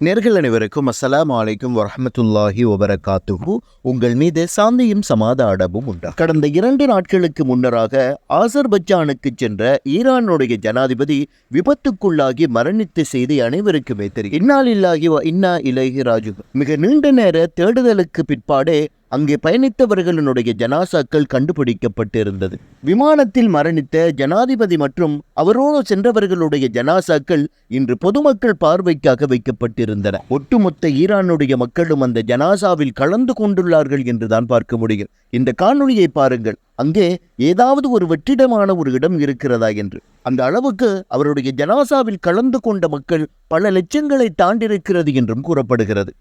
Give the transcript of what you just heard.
நேர்கள் அனைவருக்கும் அஸ்லாம் வலைக்கும் வரமத்துல்லாஹி வபரகாத்துஹு. உங்கள் மீது சாந்தியும் சமாதானமும் உண்டா கடந்த இரண்டு நாட்களுக்கு முன்னராக ஆசர்பஜானுக்கு சென்ற ஈரானுடைய ஜனாதிபதி விபத்துக்குள்ளாகி மரணித்த செய்தி அனைவருக்குமே தெரியும். இன்னாலில்லாஹி வ இன்னா இலகி ராஜு மிக நீண்ட நேர தேடுதலுக்கு பிற்பாடே அங்கே பயணித்தவர்களுடைய ஜனாசாக்கள் கண்டுபிடிக்கப்பட்டிருந்தது. விமானத்தில் மரணித்த ஜனாதிபதி மற்றும் அவரோடு சென்றவர்களுடைய ஜனாசாக்கள் இன்று பொதுமக்கள் பார்வைக்காக வைக்கப்பட்டிருந்தன. ஒட்டுமொத்த ஈரானுடைய மக்களும் அந்த ஜனாசாவில் கலந்து கொண்டுள்ளார்கள் என்றுதான் பார்க்க முடியும். இந்த காணொளியை பாருங்கள். அங்கே ஏதாவது ஒரு வெற்றிடமான ஒரு இடம் இருக்கிறதா என்று. அந்த அளவுக்கு அவருடைய ஜனாசாவில் கலந்து கொண்ட மக்கள் பல லட்சங்களை தாண்டிருக்கிறது என்றும் கூறப்படுகிறது.